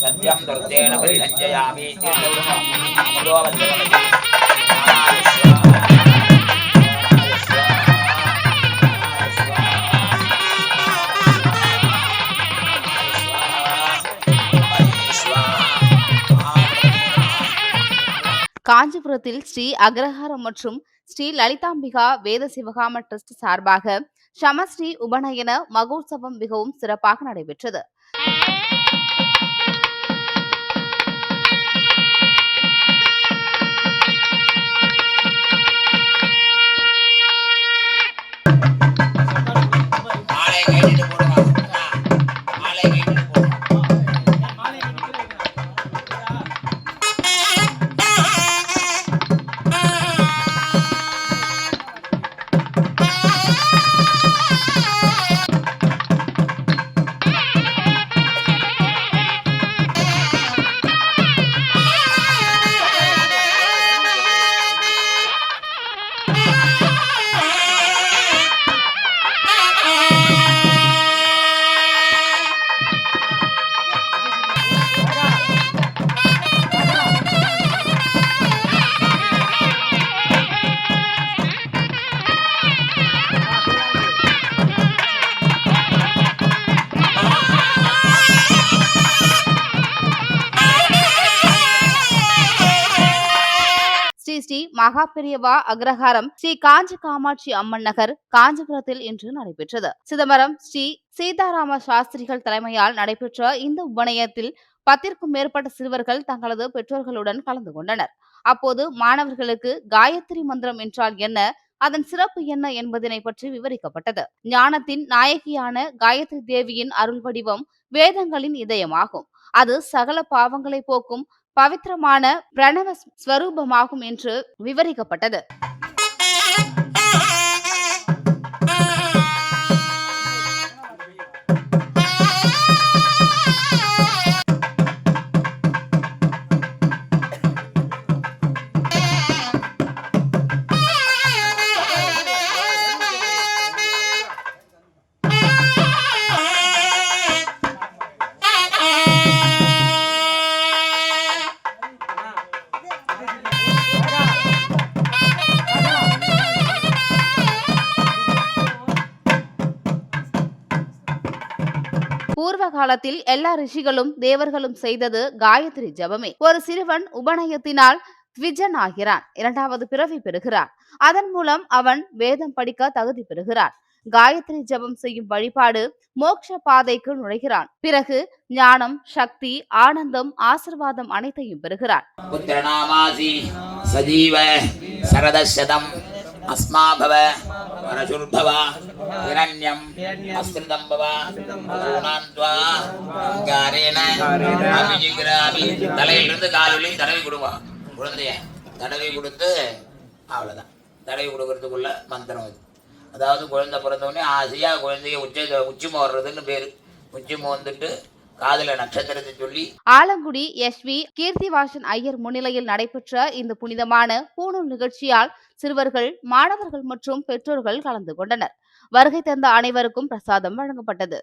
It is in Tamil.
सत्यं दुर्तेन परिरञ्जयामि इत्यर्थो वचनमति காஞ்சிபுரத்தில் ஸ்ரீ அக்ரஹாரம் மற்றும் ஸ்ரீ லலிதாம்பிகா வேத சிவகாம ட்ரஸ்ட் சார்பாக சமஸ்ரீ உபநயன மகோத்சவம் மிகவும் சிறப்பாக நடைபெற்றது. மாலை மகாபிரியவா அக்ரஹாரம் ஸ்ரீ காஞ்சி காமாட்சி அம்மன் நகர் காஞ்சிபுரத்தில் இன்று நடைபெற்றது. சிதம்பரம் ஸ்ரீ சீதாராம சாஸ்திரிகள் தலைமையால் நடைபெற்ற இந்த உபநயத்தில் பத்திற்கும் மேற்பட்ட சிறுவர்கள் தங்களது பெற்றோர்களுடன் கலந்து கொண்டனர். அப்போது மாணவர்களுக்கு காயத்ரி மந்திரம் என்றால் என்ன அதன் சிறப்பு என்ன என்பதனை பற்றி விவரிக்கப்பட்டது. ஞானத்தின் நாயகியான காயத்ரி தேவியின் அருள் வடிவம் வேதங்களின் இதயமாகும். அது சகல பாவங்களை போக்கும் பவித்திரமான பிரணவ ஸ்வரூபமாகும் என்று விவரிக்கப்பட்டது. பூர்வ காலத்தில் எல்லா ரிஷிகளும் தேவர்களும் செய்தது காயத்ரி ஜபமே. ஒரு சிறுவன் உபநயத்தினால் த்விஜன் ஆகிறான் இரண்டாவது பிறவி பெறுகிறான். அதன் மூலம் அவன் வேதம் படிக்க தகுதி பெறுகிறான். காயத்ரி ஜபம் செய்யும் வழிபாடு மோட்ச பாதைக்கு நுழைகிறான். பிறகு ஞானம் சக்தி ஆனந்தம் ஆசிர்வாதம் அனைத்தையும் பெறுகிறான். புத்திரநாமாசி சஜீவ அஸ்மாபவ परशुर्भव हिरण्यम् अस्मृतम् भव பூனான் துவா அங்காரேன அபிஜிகிராமி தலையிலிருந்து காலிலையும் தடவி கொடுவான் குழந்தைய தடவி கொடுத்து அவ்வளோதான் தடவி கொடுக்கறதுக்குள்ள மந்திரம் இது அதாவது குழந்தை பிறந்தவுடனே ஆசையாக குழந்தைய உச்ச உச்சி மோடுறதுன்னு பேர் உச்சி மோந்துட்டு காதல நட்சத்திரத்தை சொல்லி ஆலங்குடி எஸ்வி கீர்த்திவாசன் ஐயர் முன்னிலையில் நடைபெற்ற இந்த புனிதமான பூணூல் நிகழ்ச்சியால் சிறுவர்கள் மாணவர்கள் மற்றும் பெற்றோர்கள் கலந்து கொண்டனர். வருகை தந்த அனைவருக்கும் பிரசாதம் வழங்கப்பட்டது.